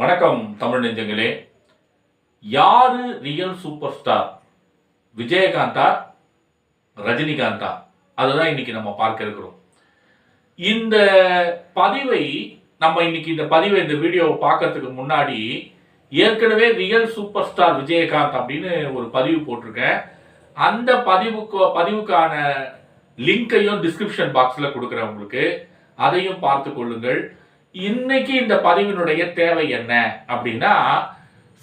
வணக்கம் தமிழ் நெஞ்சங்களே. யாரு ரியல் சூப்பர் ஸ்டார் விஜயகாந்தா ரஜினிகாந்தா? அதுதான் இன்னைக்கு நம்ம பார்க்க இருக்கிறோம். இந்த பதிவை நம்ம இன்னைக்கு இந்த பதிவை இந்த வீடியோவை பார்க்கறதுக்கு முன்னாடி ஏற்கனவே ரியல் சூப்பர் ஸ்டார் விஜயகாந்த் அப்படின்னு ஒரு பதிவு போட்டிருக்கேன். அந்த பதிவுக்கு பதிவுக்கான லிங்கையும் டிஸ்கிரிப்ஷன் பாக்ஸில் கொடுக்குறேன் உங்களுக்கு. அதையும் பார்த்து கொள்ளுங்கள். இன்னைக்கு இந்த பதிவினுடைய தேவை என்ன அப்படின்னா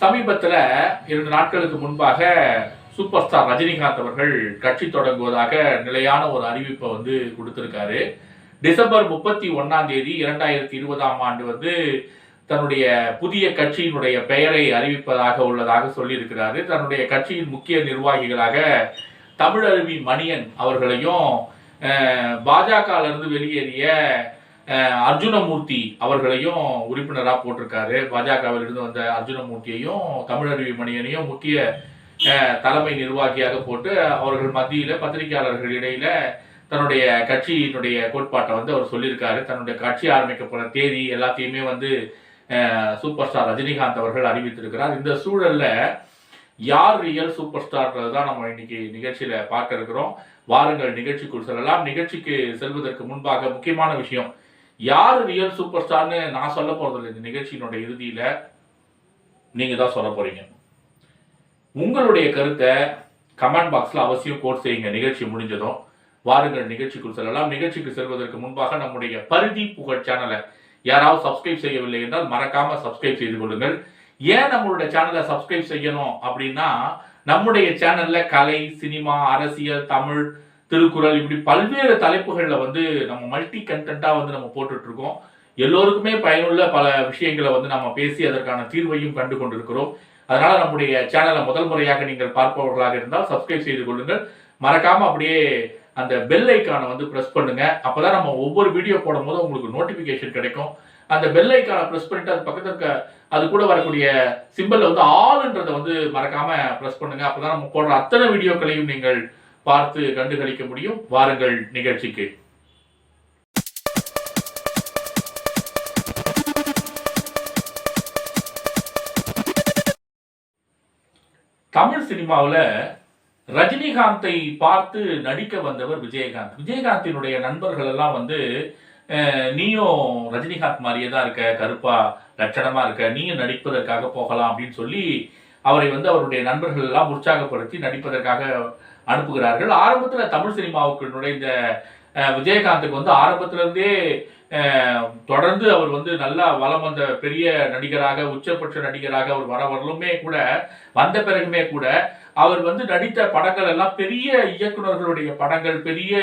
சமீபத்தில் இரண்டு நாட்களுக்கு முன்பாக சூப்பர் ஸ்டார் ரஜினிகாந்த் அவர்கள் கட்சி தொடங்குவதாக நிலையான ஒரு அறிவிப்பை வந்து கொடுத்திருக்காரு. டிசம்பர் முப்பத்தி ஒன்னாம் தேதி இரண்டாயிரத்தி இருபதாம் ஆண்டு வந்து தன்னுடைய புதிய கட்சியினுடைய பெயரை அறிவிப்பதாக உள்ளதாக சொல்லியிருக்கிறாரு. தன்னுடைய கட்சியின் முக்கிய நிர்வாகிகளாக தமிழருவி மணியன் அவர்களையும் பாஜக வெளியேறிய அர்ஜுனமூர்த்தி அவர்களையும் உறுப்பினராக போட்டிருக்காரு. பாஜகவில் இருந்து வந்த அர்ஜுனமூர்த்தியையும் தமிழருவி மணியனையும் முக்கிய தலைமை நிர்வாகியாக போட்டு அவர்கள் மத்தியில் பத்திரிகையாளர்கள் இடையில தன்னுடைய கட்சியினுடைய கோட்பாட்டை வந்து அவர் சொல்லியிருக்காரு. தன்னுடைய கட்சி ஆரம்பிக்க தேதி எல்லாத்தையுமே வந்து சூப்பர் ஸ்டார் ரஜினிகாந்த் அவர்கள் அறிவித்திருக்கிறார். இந்த சூழல்ல யார் ரியல் சூப்பர் ஸ்டார் தான் நம்ம இன்னைக்கு நிகழ்ச்சியில பார்க்க இருக்கிறோம். வாருங்கள் நிகழ்ச்சிக்குள் செல்லலாம். நிகழ்ச்சிக்கு செல்வதற்கு முன்பாக முக்கியமான விஷயம் யார் ரியல் சூப்பர் ஸ்டார்னு நான் சொல்ல போறதில்லை. இந்த நிகழ்ச்சியினுடைய இறுதியில நீங்க தான் சொல்ல போறீங்க. உங்களுடைய கருத்தை கமெண்ட் பாக்ஸ்ல அவசியம் கோட் செய்யுங்க. நிகழ்ச்சி முடிஞ்சதும் வாருங்கள். நிகழ்ச்சிக்குள் செல்லலாம். நிகழ்ச்சிக்கு செல்வதற்கு முன்பாக நம்முடைய பருதி புகழ் சேனலை யாராவது சப்ஸ்கிரைப் செய்யவில்லை என்றால் மறக்காம சப்ஸ்கிரைப் செய்து கொள்ளுங்கள். ஏன் நம்மளுடைய சேனலை சப்ஸ்கிரைப் செய்யணும் அப்படின்னா நம்முடைய சேனல்ல கலை சினிமா அரசியல் தமிழ் திருக்குறள் இப்படி பல்வேறு தலைப்புகளில் வந்து நம்ம மல்டி கண்டென்ட்டாக வந்து நம்ம போட்டுட்ருக்கோம். எல்லோருக்குமே பயனுள்ள பல விஷயங்களை வந்து நம்ம பேசி அதற்கான தீர்வையும் கண்டு கொண்டிருக்கிறோம். அதனால் நம்முடைய சேனலை முதல் முறையாக நீங்கள் பார்ப்பவர்களாக இருந்தால் சப்ஸ்கிரைப் செய்து கொள்ளுங்கள். மறக்காமல் அப்படியே அந்த பெல் ஐக்கானை வந்து ப்ரெஸ் பண்ணுங்கள் அப்போ தான் நம்ம ஒவ்வொரு வீடியோ போடும் போது உங்களுக்கு நோட்டிஃபிகேஷன் கிடைக்கும். அந்த பெல் ஐக்கானை ப்ரெஸ் பண்ணிட்டு அது பக்கத்தில் இருக்க அது கூட வரக்கூடிய சிம்பிளில் வந்து ஆளுன்றதை வந்து மறக்காமல் ப்ரெஸ் பண்ணுங்கள் அப்போ தான் நம்ம போடுற அத்தனை வீடியோக்களையும் நீங்கள் பார்த்து கண்டுகளிக்க முடியும். வாருங்கள் நிகழ்ச்சிக்கு. தமிழ் சினிமாவில் ரஜினிகாந்தை பார்த்து நடிக்க வந்தவர் விஜயகாந்த். விஜயகாந்தினுடைய நண்பர்கள் எல்லாம் வந்து நீயும் ரஜினிகாந்த் மாதிரியே தான் இருக்க கருப்பா லட்சணமா இருக்க நீயும் நடிப்பதற்காக போகலாம் அப்படின்னு சொல்லி அவரை வந்து அவருடைய நண்பர்கள் எல்லாம் உற்சாகப்படுத்தி நடிப்பதற்காக அனுப்புகிறார்கள். ஆரம்பத்தில் தமிழ் சினிமாவுக்கு நுழைந்த விஜயகாந்துக்கு வந்து ஆரம்பத்திலிருந்தே தொடர்ந்து அவர் வந்து நல்லா வளம் வந்த பெரிய நடிகராக உச்சபட்ச நடிகராக அவர் வர வரலுமே கூட வந்த பிறகுமே கூட அவர் வந்து நடித்த படங்கள் எல்லாம் பெரிய இயக்குனர்களுடைய படங்கள் பெரிய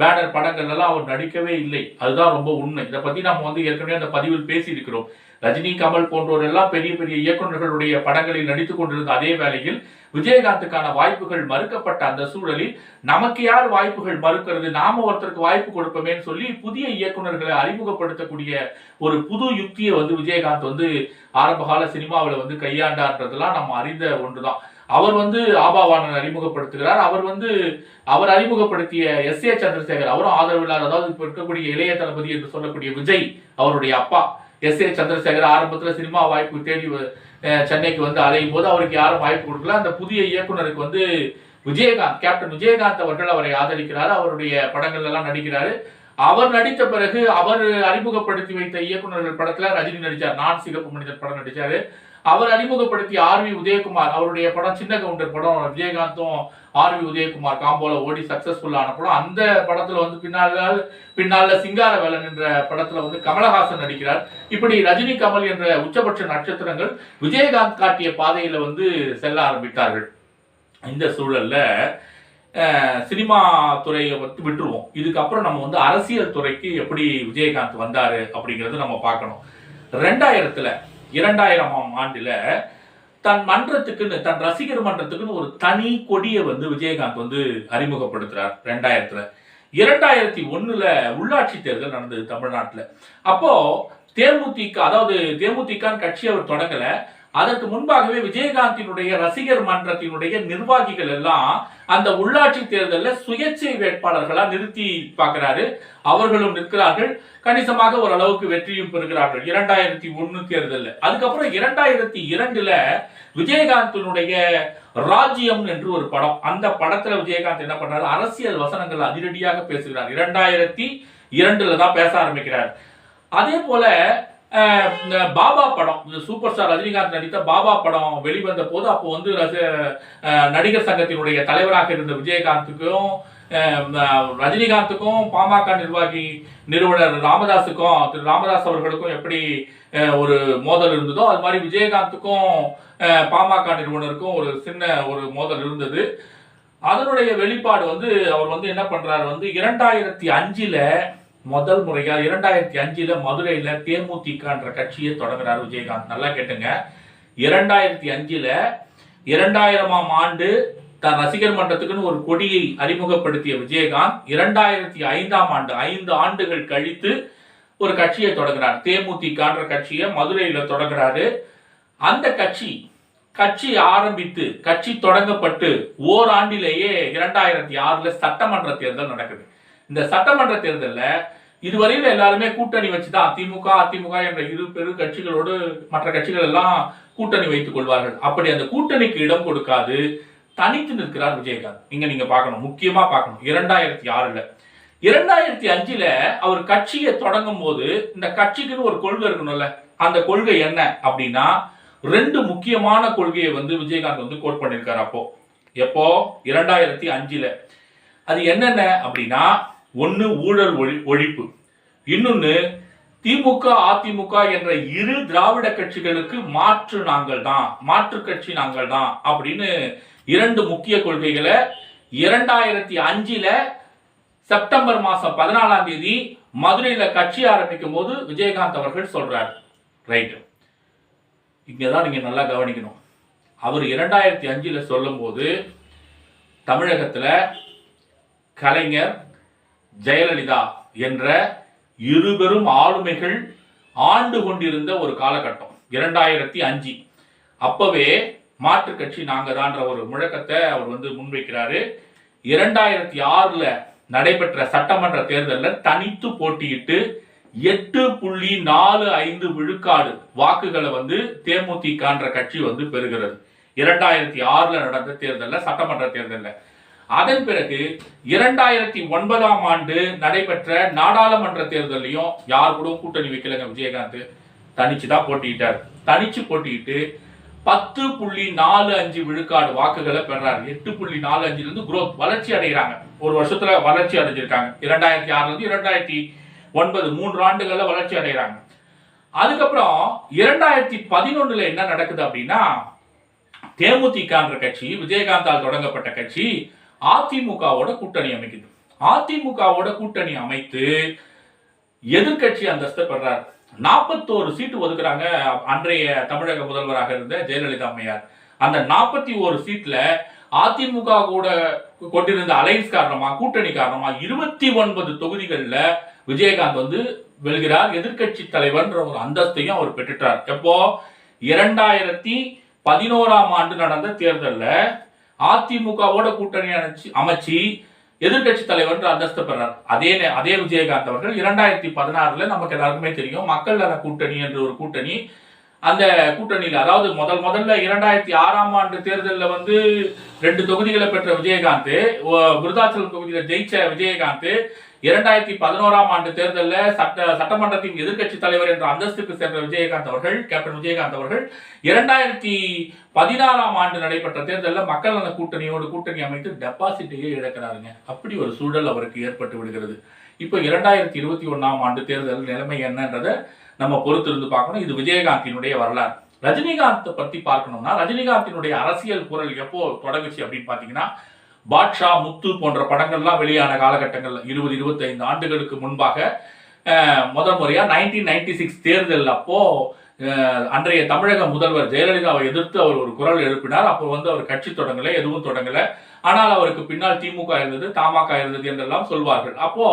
பேனர் படங்கள் எல்லாம் அவர் நடிக்கவே இல்லை. அதுதான் ரொம்ப உண்மை. இதை பத்தி நம்ம வந்து ஏற்கனவே அந்த பதிவில் பேசியிருக்கிறோம். ரஜினி கமல் போன்றோர் எல்லாம் பெரிய பெரிய இயக்குனர்களுடைய படங்களில் நடித்துக் கொண்டிருந்த அதே வேளையில் விஜயகாந்துக்கான வாய்ப்புகள் மறுக்கப்பட்ட அந்த சூழலில் நமக்கு யார் வாய்ப்புகள் மறுக்கிறது? நாம ஒருத்தருக்கு வாய்ப்பு கொடுப்போமேன்னு சொல்லி புதிய இயக்குனர்களை அறிமுகப்படுத்தக்கூடிய ஒரு புது யுக்தியை வந்து விஜயகாந்த் வந்து ஆரம்பகால சினிமாவில் வந்து கையாண்டான்றதெல்லாம் நம்ம அறிந்த ஒன்றுதான். அவர் வந்து ஆபாவானன் அறிமுகப்படுத்துகிறார். அவர் வந்து அவர் அறிமுகப்படுத்திய எஸ் ஏ சந்திரசேகர் அவரும் ஆதரவில்லாத அதாவது இப்போ இருக்கக்கூடிய இளைய தளபதி என்று சொல்லக்கூடிய விஜய் அவருடைய அப்பா. எஸ் ஏ சந்திரசேகர் ஆரம்பத்தில் சினிமா வாய்ப்பு தேடி சென்னைக்கு வந்து அலையும் போது அவருக்கு யாரும் வாய்ப்பு கொடுக்கல. அந்த புதிய இயக்குனருக்கு வந்து விஜயகாந்த் கேப்டன் விஜயகாந்த் அவர்கள் அவரை ஆதரிக்கிறார். அவருடைய படங்கள் எல்லாம் நடிக்கிறாரு. அவர் நடித்த பிறகு அவர் அறிமுகப்படுத்தி வைத்த இயக்குனர்கள் படத்துல ரஜினி நடிச்சார். நான் சிகப்பு மனிதர் படம் நடிச்சாரு. அவர் அறிமுகப்படுத்தி ஆர் வி உதயகுமார் அவருடைய படம் சின்ன கவுண்டர் படம். விஜயகாந்தும் ஆர் வி உதயகுமார் காம்போல ஓடி சக்சஸ்ஃபுல்லான படம். அந்த படத்துல வந்து பின்னால் பின்னால சிங்கார வேலன் என்ற படத்துல வந்து கமலஹாசன் நடிக்கிறார். இப்படி ரஜினி கமல் என்ற உச்சபட்ச நட்சத்திரங்கள் விஜயகாந்த் காட்டிய பாதையில வந்து செல்ல ஆரம்பித்தார்கள். இந்த சூழல்ல சினிமா துறையை வந்து விட்டுருவோம். இதுக்கப்புறம் நம்ம வந்து அரசியல் துறைக்கு எப்படி விஜயகாந்த் வந்தாரு அப்படிங்கிறது நம்ம பார்க்கணும். ரெண்டாயிரத்துல இரண்டாயிரமாம் ஆண்டுல தன் மன்றத்துக்குன்னு தன் ரசிகர் மன்றத்துக்குன்னு ஒரு தனி கொடியை வந்து விஜயகாந்த் வந்து அறிமுகப்படுத்துறார் ரெண்டாயிரத்துல. இரண்டாயிரத்தி ஒண்ணுல உள்ளாட்சி தேர்தல் நடந்தது தமிழ்நாட்டுல. அப்போ தேமுதிக அதாவது தேமுதிக கட்சி அவர் தொடங்கல. அதற்கு முன்பாகவே விஜயகாந்தினுடைய ரசிகர் மன்றத்தினுடைய நிர்வாகிகள் எல்லாம் அந்த உள்ளாட்சி தேர்தலில் சுயேட்சை வேட்பாளர்களா நிறுத்தி பார்க்கிறாரு. அவர்களும் நிற்கிறார்கள். கணிசமாக ஓரளவுக்கு வெற்றியும் பெறுகிறார்கள். இரண்டாயிரத்தி ஒன்னு தேர்தலில். அதுக்கப்புறம் இரண்டாயிரத்தி இரண்டுல விஜயகாந்தினுடைய ராஜ்யம் என்று ஒரு படம். அந்த படத்துல விஜயகாந்த் என்ன பண்றாரு? அரசியல் வசனங்கள் அதிரடியாக பேசுகிறார். இரண்டாயிரத்தி இரண்டுல தான் பேச ஆரம்பிக்கிறார். அதே போல இந்த பாபா படம் இந்த சூப்பர் ஸ்டார் ரஜினிகாந்த் நடித்த பாபா படம் வெளிவந்த போது அப்போ வந்து நடிகர் சங்கத்தினுடைய தலைவராக இருந்த விஜயகாந்துக்கும் ரஜினிகாந்துக்கும் பாமக நிர்வாகி நிறுவனர் ராமதாஸுக்கும் திரு ராமதாஸ் அவர்களுக்கும் எப்படி ஒரு மோதல் இருந்ததோ அது மாதிரி விஜயகாந்துக்கும் பாமக நிறுவனருக்கும் ஒரு சின்ன ஒரு மோதல் இருந்தது. அதனுடைய வெளிப்பாடு வந்து அவர் வந்து என்ன பண்றாரு வந்து இரண்டாயிரத்தி அஞ்சுல முதல் முறையா இரண்டாயிரத்தி அஞ்சுல மதுரையில தேமுதிகன்ற கட்சியை தொடங்குறாரு விஜயகாந்த். நல்லா கேட்டுங்க. இரண்டாயிரத்தி அஞ்சுல இரண்டாயிரமாம் ஆண்டு தன் ரசிகர் மன்றத்துக்குன்னு ஒரு கொடியை அறிமுகப்படுத்திய விஜயகாந்த் இரண்டாயிரத்தி ஐந்தாம் ஆண்டு ஐந்து ஆண்டுகள் கழித்து ஒரு கட்சியை தொடங்குறார். தேமுதிகன்ற கட்சியை மதுரையில தொடங்குறாரு. அந்த கட்சி கட்சி ஆரம்பித்து கட்சி தொடங்கப்பட்டு ஓராண்டிலேயே இரண்டாயிரத்தி ஆறுல சட்டமன்ற தேர்தல் நடக்குது. இந்த சட்டமன்ற தேர்தலில் இதுவரையில் எல்லாருமே கூட்டணி வச்சுதான் திமுக அதிமுக என்ற இரு பெரு கட்சிகளோடு மற்ற கட்சிகள் எல்லாம் கூட்டணி வைத்துக் கொள்வார்கள். அப்படி அந்த கூட்டணிக்கு இடம் கொடுக்காது தனித்து நிற்கிறார் விஜயகாந்த். இங்க நீங்க பார்க்கணும் முக்கியமா பார்க்கணும். இரண்டாயிரத்தி ஆறுல. இரண்டாயிரத்தி அஞ்சுல அவர் கட்சியை தொடங்கும் போது இந்த கட்சிக்குன்னு ஒரு கொள்கை இருக்கணும்ல. அந்த கொள்கை என்ன அப்படின்னா ரெண்டு முக்கியமான கொள்கையை வந்து விஜயகாந்த் வந்து கோட் பண்ணியிருக்காரு அப்போ. எப்போ? இரண்டாயிரத்தி அஞ்சுல. அது என்னென்ன அப்படின்னா ஒன்று ஊழல் ஒழி ஒழிப்பு. இன்னொன்று திமுக அதிமுக என்ற இரு திராவிட கட்சிகளுக்கு மாற்று நாங்கள் தான் மாற்று கட்சி நாங்கள் தான் அப்படின்னு இரண்டு முக்கிய கொள்கைகளை இரண்டாயிரத்தி அஞ்சில் செப்டம்பர் மாதம் பதினாலாம் தேதி மதுரையில் கட்சி ஆரம்பிக்கும் போது விஜயகாந்த் அவர்கள் சொல்கிறாரு ரைட்டு. இங்கே தான் நீங்கள் நல்லா கவனிக்கணும். அவர் இரண்டாயிரத்தி அஞ்சில் சொல்லும்போது தமிழகத்தில் கலைஞர் ஜெயலலிதா என்ற இருபெரும் ஆளுமைகள் ஆண்டு கொண்டிருந்த ஒரு காலகட்டம் இரண்டாயிரத்தி அஞ்சு. அப்பவே மாற்று கட்சி நாங்க தான்ற ஒரு முழக்கத்தை அவர் வந்து முன்வைக்கிறாரு. இரண்டாயிரத்தி ஆறுல நடைபெற்ற சட்டமன்ற தேர்தலில் தனித்து போட்டியிட்டு எட்டு புள்ளி நாலு ஐந்து விழுக்காடு வாக்குகளை வந்து தேமுதிகன்ற கட்சி வந்து பெறுகிறது. இரண்டாயிரத்தி ஆறுல நடந்த தேர்தலில் சட்டமன்ற தேர்தலில். அதன் பிறகு இரண்டாயிரத்தி ஒன்பதாம் ஆண்டு நடைபெற்ற நாடாளுமன்ற தேர்தலையும் யார் கூட கூட்டணி வைக்கலங்க விஜயகாந்த். தனிச்சு தான் போட்டியிட்டார். தனிச்சு போட்டியிட்டு பத்து புள்ளி நாலு அஞ்சு விழுக்காடு வாக்குகளை பெறாரு. எட்டு புள்ளி நாலு அஞ்சுல இருந்து குரோத் வளர்ச்சி அடைகிறாங்க. ஒரு வருஷத்துல வளர்ச்சி அடைஞ்சிருக்காங்க. இரண்டாயிரத்தி ஆறுல இருந்து இரண்டாயிரத்தி ஒன்பது மூன்று ஆண்டுகள்ல வளர்ச்சி அடைகிறாங்க. அதுக்கப்புறம் இரண்டாயிரத்தி பதினொன்னுல என்ன நடக்குது அப்படின்னா தேமுதிகன்ற கட்சி விஜயகாந்தால் தொடங்கப்பட்ட கட்சி அதிமுகவோட கூட்டணி அமைக்குது. அதிமுகவோட கூட்டணி அமைத்து எதிர்க்கட்சி அந்தஸ்தை பெறார். நாற்பத்தோரு சீட்டு ஒதுக்குறாங்க அன்றைய தமிழக முதல்வராக இருந்த ஜெயலலிதா அம்மையார். அந்த நாற்பத்தி ஒரு சீட்ல அதிமுக கூட கொண்டிருந்த அலைன்ஸ் காரணமா கூட்டணி காரணமா இருபத்தி ஒன்பது தொகுதிகளில் விஜயகாந்த் வந்து வெல்கிறார். எதிர்க்கட்சி தலைவர்ன்ற ஒரு அந்தஸ்தையும் அவர் பெற்றுட்டார். எப்போ? இரண்டாயிரத்தி பதினோராம் ஆண்டு நடந்த தேர்தலில் அதிமுகவோட கூட்டணி அமைச்சு அமைச்சு எதிர்க்கட்சி தலைவர் அந்தஸ்து பெறார். அதே அதே விஜயகாந்த் அவர்கள் இரண்டாயிரத்தி பதினாறுல நமக்கு எல்லாருக்குமே தெரியும் மக்கள் நல கூட்டணி என்ற ஒரு கூட்டணி. அந்த கூட்டணியில் அதாவது முதல் முதல்ல இரண்டாயிரத்தி ஆறாம் ஆண்டு தேர்தலில் வந்து ரெண்டு தொகுதிகளை பெற்ற விஜயகாந்த் விருதாச்சலம் தொகுதியில் ஜெயிச்ச விஜயகாந்த் இரண்டாயிரத்தி பதினோராம் ஆண்டு தேர்தலில் சட்ட சட்டமன்றத்தின் எதிர்க்கட்சி தலைவர் என்ற அந்தஸ்துக்கு சென்ற விஜயகாந்த் அவர்கள் கேப்டன் விஜயகாந்த் அவர்கள் இரண்டாயிரத்தி பதினாறாம் ஆண்டு நடைபெற்ற தேர்தலில் மக்கள் நல கூட்டணியோடு கூட்டணி அமைத்து டெபாசிட்டையே இழக்கிறாருங்க. அப்படி ஒரு சூழல் அவருக்கு ஏற்பட்டு விடுகிறது. இப்போ இரண்டாயிரத்தி இருபத்தி ஒண்ணாம் ஆண்டு தேர்தல் நிலைமை என்னன்றதை நம்ம பொறுத்திருந்து பார்க்கணும். இது விஜயகாந்தினுடைய வரலாறு. ரஜினிகாந்த் பத்தி பார்க்கணும்னா ரஜினிகாந்தினுடைய அரசியல் குரல் எப்போ தொடங்குச்சு அப்படின்னு பாத்தீங்கன்னா பாட்ஷா முத்து போன்ற படங்கள்லாம் வெளியான காலகட்டங்கள் இருபது இருபத்தைந்து ஆண்டுகளுக்கு முன்பாக முதல் முறையாக நைன்டீன் நைன்டி சிக்ஸ் தேர்தல் அப்போ அன்றைய தமிழக முதல்வர் ஜெயலலிதாவை எதிர்த்து அவர் ஒரு குரல் எழுப்பினார். அப்போ வந்து அவர் கட்சி தொடங்கலை எதுவும் தொடங்கலை. ஆனால் அவருக்கு பின்னால் திமுக இருந்தது தமாக இருந்தது என்றெல்லாம் சொல்வார்கள். அப்போ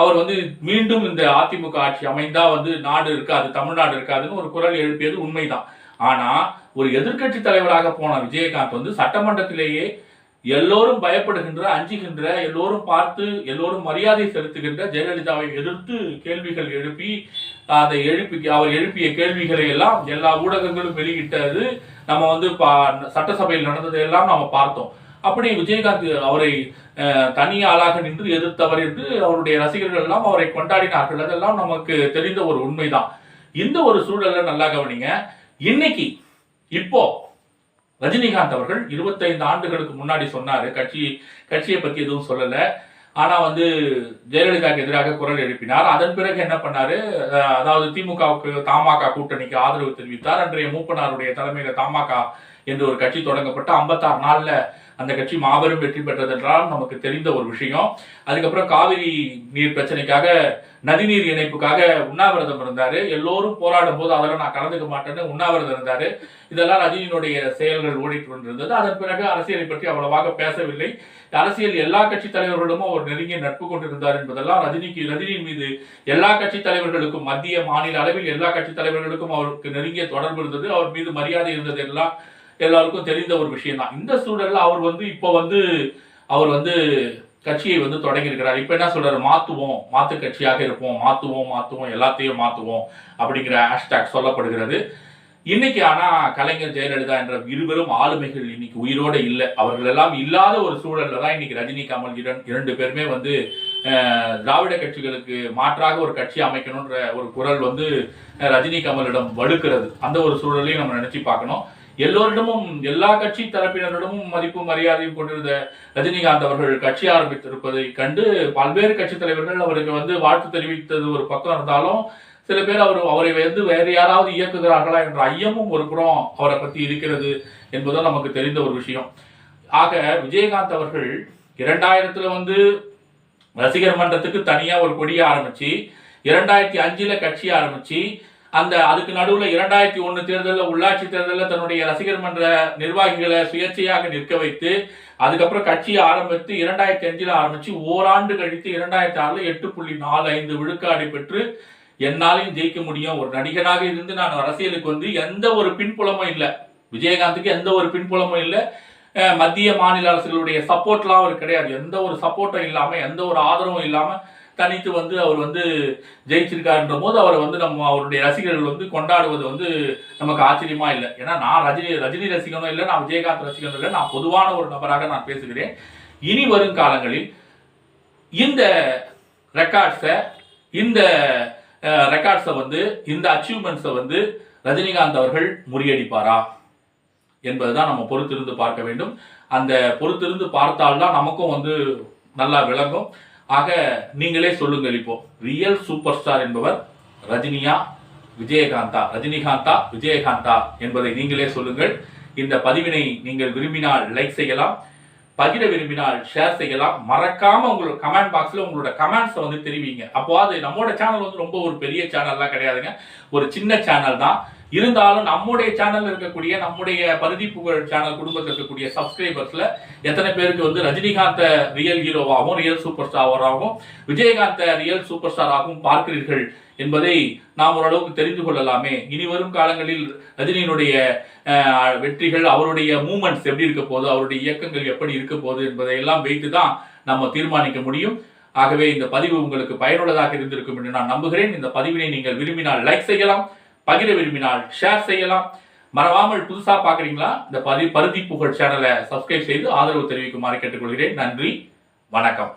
அவர் வந்து மீண்டும் இந்த அதிமுக ஆட்சி அமைந்தா வந்து நாடு இருக்காது தமிழ்நாடு இருக்காதுன்னு ஒரு குரல் எழுப்பியது உண்மைதான். ஆனா ஒரு எதிர்க்கட்சி தலைவராக போன விஜயகாந்த் வந்து சட்டமன்றத்திலேயே எல்லோரும் பயப்படுகின்ற அஞ்சுகின்ற எல்லோரும் பார்த்து எல்லோரும் மரியாதை செலுத்துகின்ற ஜெயலலிதாவை எதிர்த்து கேள்விகள் எழுப்பி அதை எழுப்பி அவர் எழுப்பிய கேள்விகளை எல்லாம் எல்லா ஊடகங்களும் வெளியிட்டது. நம்ம வந்து சட்டசபையில் நடந்ததை எல்லாம் நம்ம பார்த்தோம். அப்படி விஜயகாந்த் அவரை தனி ஆளாக நின்று எதிர்த்தவர் என்று அவருடைய ரசிகர்கள் எல்லாம் அவரை கொண்டாடினார்கள். அதெல்லாம் நமக்கு தெரிந்த ஒரு உண்மைதான். இந்த ஒரு சூழல்ல நல்லா கவனிங்க. இன்னைக்கு இப்போ ரஜினிகாந்த் அவர்கள் 25 ஆண்டுகளுக்கு முன்னாடி சொன்னார். கட்சி கட்சியை பற்றி எதுவும் சொல்லலை. ஆனால் வந்து ஜெயலலிதாவுக்கு எதிராக குரல் எழுப்பினார். அதன் பிறகு என்ன பண்ணார்? அதாவது திமுகவுக்கு தமாக கூட்டணிக்கு ஆதரவு தெரிவித்தார். அன்றைய மூப்பனாருடைய தலைமையில் தமாக என்று ஒரு கட்சி தொடங்கப்பட்டு ஐம்பத்தாறு நாளில் அந்த கட்சி மாபெரும் வெற்றி பெற்றது என்றால் நமக்கு தெரிந்த ஒரு விஷயம். அதுக்கப்புறம் காவிரி நீர் பிரச்சனைக்காக நதிநீர் இணைப்புக்காக உண்ணாவிரதம் இருந்தாரு. எல்லோரும் போராடும் போது அதெல்லாம் நான் கலந்துக்க மாட்டேன்னு உண்ணாவிரதம் இருந்தாரு. இதெல்லாம் ரஜினியினுடைய செயல்கள் ஓடிட்டு கொண்டிருந்தது அதன் பிறகு அரசியலை பற்றி அவ்வளவாக பேசவில்லை. அரசியல் எல்லா கட்சி தலைவர்களும் அவர் நெருங்கிய நட்பு கொண்டிருந்தார் என்பதெல்லாம் ரஜினிக்கு ரஜினியின் மீது எல்லா கட்சி தலைவர்களுக்கும் மத்திய மாநில அளவில் எல்லா கட்சி தலைவர்களுக்கும் அவருக்கு நெருங்கிய தொடர்பு இருந்தது. அவர் மீது மரியாதை இருந்தது எல்லாம் எல்லாருக்கும் தெரிந்த ஒரு விஷயம் தான் இந்த சூழல்ல அவர் வந்து இப்போ வந்து அவர் வந்து கட்சியை வந்து தொடங்கி இருக்கிறார் இப்போ என்ன சொல்றாரு? மாத்துவோம் மாத்து கட்சியாக இருப்போம் மாத்துவோம் மாத்துவோம் எல்லாத்தையும் மாத்துவோம் அப்படிங்கிற ஹேஷ்டாக் சொல்லப்படுகிறது. இன்னைக்கு ஆனா கலைஞர் ஜெயலலிதா என்ற இருவரும் ஆளுமைகள் இன்னைக்கு உயிரோட இல்லை. அவர்கள் எல்லாம் இல்லாத ஒரு சூழல்ல தான் இன்னைக்கு ரஜினி கமல் இரண்டு பேருமே வந்து திராவிட கட்சிகளுக்கு மாற்றாக ஒரு கட்சி அமைக்கணும்ன்ற ஒரு குரல் வந்து ரஜினி கமலிடம் வலுக்கிறது. அந்த ஒரு சூழலையும் நம்ம நினைச்சு பார்க்கணும். எல்லோரிடமும் எல்லா கட்சி தரப்பினரிடமும் மதிப்பு மரியாதையும் கொண்டிருந்த ரஜினிகாந்த் அவர்கள் கட்சி ஆரம்பித்திருப்பதை கண்டு பல்வேறு கட்சி தலைவர்கள் அவருக்கு வந்து வாழ்த்து தெரிவித்தது ஒரு பக்கம் இருந்தாலும் சில பேர் அவர் அவரை வந்து வேறு யாராவது இயக்குகிறார்களா என்ற ஐயமும் ஒரு புறம் அவரை பத்தி இருக்கிறது என்பதும் நமக்கு தெரிந்த ஒரு விஷயம். ஆக விஜயகாந்த் அவர்கள் இரண்டாயிரத்துல வந்து ரசிகர் மன்றத்துக்கு தனியா ஒரு கொடியை ஆரம்பிச்சு இரண்டாயிரத்தி அஞ்சுல கட்சி ஆரம்பிச்சு அந்த அதுக்கு நடுவில் இரண்டாயிரத்தி ஒன்று தேர்தலில் உள்ளாட்சி தேர்தலில் தன்னுடைய ரசிகர் மன்ற நிர்வாகிகளை சுயேட்சையாக நிற்க வைத்து அதுக்கப்புறம் கட்சியை ஆரம்பித்து இரண்டாயிரத்தி அஞ்சில் ஆரம்பித்து ஓராண்டு கழித்து இரண்டாயிரத்தி ஆறில் எட்டு புள்ளி நாலு ஐந்து விழுக்காடு பெற்று என்னாலையும் ஜெயிக்க முடியும். ஒரு நடிகனாக இருந்து நான் அரசியலுக்கு வந்து எந்த ஒரு பின்புலமும் இல்லை. விஜயகாந்துக்கு எந்த ஒரு பின்புலமும் இல்லை. மத்திய மாநில அரசுகளுடைய சப்போர்ட்லாம் அவர் கிடையாது. எந்த ஒரு சப்போர்ட்டும் இல்லாமல் எந்த ஒரு ஆதரவும் இல்லாமல் தனித்து வந்து அவர் வந்து ஜெயிச்சிருக்காருன்ற போது அவரை வந்து நம்ம அவருடைய ரசிகர்கள் வந்து கொண்டாடுவது வந்து நமக்கு ஆச்சரியமா இல்லை. ஏன்னா நான் ரஜினி ரஜினி ரசிகனும் இல்லை நான் விஜயகாந்த் ரசிகனும் இல்லை நான் பொதுவான ஒரு நபராக நான் பேசுகிறேன். இனி வரும் காலங்களில் இந்த ரெக்கார்ட்ஸை இந்த ரெக்கார்ட்ஸை வந்து இந்த அச்சீவ்மெண்ட்ஸை வந்து ரஜினிகாந்த் அவர்கள் முறியடிப்பாரா என்பதுதான் நம்ம பொறுத்திருந்து பார்க்க வேண்டும். அந்த பொறுத்திருந்து பார்த்தால்தான் நமக்கும் வந்து நல்லா விளங்கும். ஆக நீங்களே சொல்லுங்கள் இப்போ. ரியல் சூப்பர் ஸ்டார் என்பவர் ரஜினியா விஜயகாந்தா. ரஜினிகாந்தா விஜயகாந்தா என்பதை நீங்களே சொல்லுங்கள். இந்த பதிவினை நீங்கள் விரும்பினால் லைக் செய்யலாம். பகிர விரும்பினால் ஷேர் செய்யலாம். மறக்காம உங்களோட கமெண்ட் பாக்ஸ்ல உங்களோட கமெண்ட்ஸை வந்து தெரிவிங்க. அப்போ அது நம்மளோட சேனல் வந்து ரொம்ப ஒரு பெரிய சேனல்லாம் கிடையாதுங்க. ஒரு சின்ன சேனல் தான். இருந்தாலும் நம்முடைய சேனல் இருக்கக்கூடிய நம்முடைய பருதி புகழ் சேனல் குடும்பத்தில் இருக்கக்கூடிய சப்ஸ்கிரைபர்ஸ்ல எத்தனை பேருக்கு வந்து ரஜினிகாந்த ரியல் ஹீரோவாகவும் ரியல் சூப்பர் ஸ்டாராகவும் விஜயகாந்த ரியல் சூப்பர் ஸ்டாராகவும் பார்க்கிறீர்கள் என்பதை நாம் ஓரளவுக்கு தெரிந்து கொள்ளலாமே. இனி வரும் காலங்களில் ரஜினியினுடைய வெற்றிகள் அவருடைய மூமெண்ட்ஸ் எப்படி இருக்க போகுது அவருடைய இயக்கங்கள் எப்படி இருக்க போகுது என்பதையெல்லாம் வைத்து தான் நம்ம தீர்மானிக்க முடியும். ஆகவே இந்த பதிவு உங்களுக்கு பயனுள்ளதாக இருந்திருக்கும் என்று நான் நம்புகிறேன். இந்த பதிவினை நீங்கள் விரும்பினால் லைக் செய்யலாம். பகிர விரும்பினால் ஷேர் செய்யலாம். மறவாமல் புதுசா பார்க்குறீங்களா? இந்த பதி பருதி புகழ் சேனலை சப்ஸ்கிரைப் செய்து ஆதரவு தெரிவிக்குமாறு கேட்டுக்கொள்கிறேன். நன்றி. வணக்கம்.